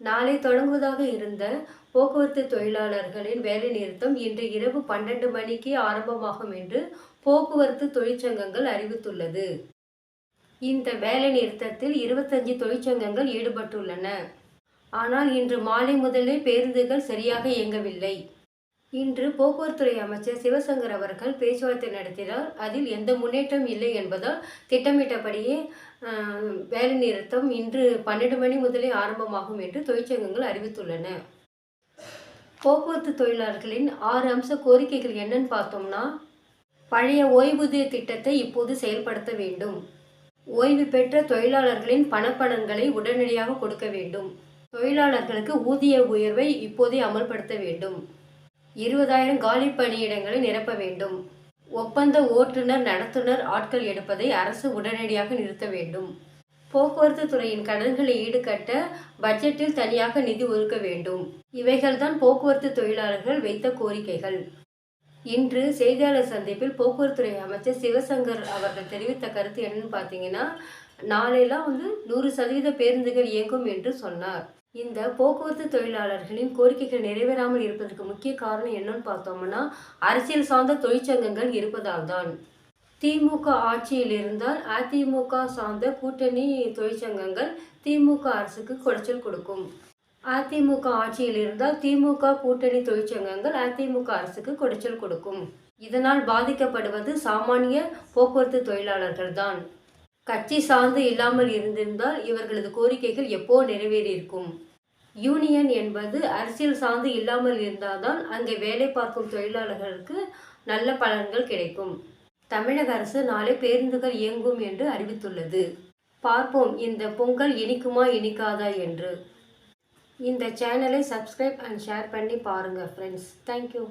நாளை தொடங்குவதாக இருந்த போக்குவரத்து தொழிலாளர்களின் வேலைநிறுத்தம் இன்று இரவு பன்னெண்டு மணிக்கு ஆரம்பமாகும் என்று போக்குவரத்து தொழிற்சங்கங்கள் அறிவித்துள்ளது. இந்த வேலைநிறுத்தத்தில் இருபத்தஞ்சு தொழிற்சங்கங்கள் ஈடுபட்டுள்ளன. ஆனால் இன்று மாலை முதலே பேருந்துகள் சரியாக இயங்கவில்லை. இன்று போக்குவரத்துறை அமைச்சர் சிவசங்கர் அவர்கள் பேச்சுவார்த்தை நடத்தினார். அதில் எந்த முன்னேற்றம் இல்லை என்பதால் திட்டமிட்டபடியே வேலை வேலைநிறுத்தம் இன்று பன்னெண்டு மணி முதலே ஆரம்பமாகும் என்று தொழிற்சங்கங்கள் அறிவித்துள்ளன. போக்குவரத்து தொழிலாளர்களின் ஆறு அம்ச கோரிக்கைகள் என்னன்னு பார்த்தோம்னா பழைய ஓய்வூதிய திட்டத்தை இப்போது செயல்படுத்த வேண்டும். ஓய்வு பெற்ற தொழிலாளர்களின் பணப்பணங்களை உடனடியாக கொடுக்க வேண்டும். தொழிலாளர்களுக்கு ஊதிய உயர்வை இப்போதே அமல்படுத்த வேண்டும். இருபதாயிரம் காலி பணியிடங்களை நிரப்ப வேண்டும். ஒப்பந்த ஓட்டுநர் நடத்துனர் ஆட்கள் எடுப்பதை அரசு உடனடியாக நிறுத்த வேண்டும். போக்குவரத்து துறையின் கடன்களை ஈடுகட்ட பட்ஜெட்டில் தனியாக நிதி ஒதுக்க வேண்டும். இவைகள்தான் போக்குவரத்து தொழிலாளர்கள் வைத்த கோரிக்கைகள். இன்று செய்தியாளர் சந்திப்பில் போக்குவரத்துறை அமைச்சர் சிவசங்கர் அவர்கள் தெரிவித்த கருத்து என்னன்னு பார்த்தீங்கன்னா நாளையெல்லாம் வந்து நூறு சதவீத பேருந்துகள் இயங்கும் என்று சொன்னார். இந்த போக்குவரத்து தொழிலாளர்களின் கோரிக்கைகள் நிறைவேறாமல் இருப்பதற்கு முக்கிய காரணம் என்னன்னு பார்த்தோம்னா அரசியல் சார்ந்த தொழிற்சங்கங்கள் இருப்பதால் தான் திமுக ஆட்சியில் இருந்தால் அதிமுக சார்ந்த கூட்டணி தொழிற்சங்கங்கள் திமுக அரசுக்கு குடைச்சல் கொடுக்கும். அதிமுக ஆட்சியில் இருந்தால் திமுக கூட்டணி தொழிற்சங்கங்கள் அதிமுக அரசுக்கு குடைச்சல் கொடுக்கும். இதனால் பாதிக்கப்படுவது சாமானிய போக்குவரத்து தொழிலாளர்கள் தான் கட்சி சார்ந்து இல்லாமல் இருந்திருந்தால் இவர்களது கோரிக்கைகள் எப்போ நிறைவேறியிருக்கும்? யூனியன் என்பது அரசியல் சார்ந்து இல்லாமல் இருந்தால்தான் அங்கே வேலை பார்க்கும் தொழிலாளர்களுக்கு நல்ல பலன்கள் கிடைக்கும். தமிழக அரசு நாளை பேருந்துகள் இயங்கும் என்று அறிவித்துள்ளது. பார்ப்போம் இந்த பொங்கல் இனிக்குமா இனிக்காதா என்று. இந்த சேனலை சப்ஸ்கிரைப் அண்ட் ஷேர் பண்ணி பாருங்கள் ஃப்ரெண்ட்ஸ் தேங்க்யூ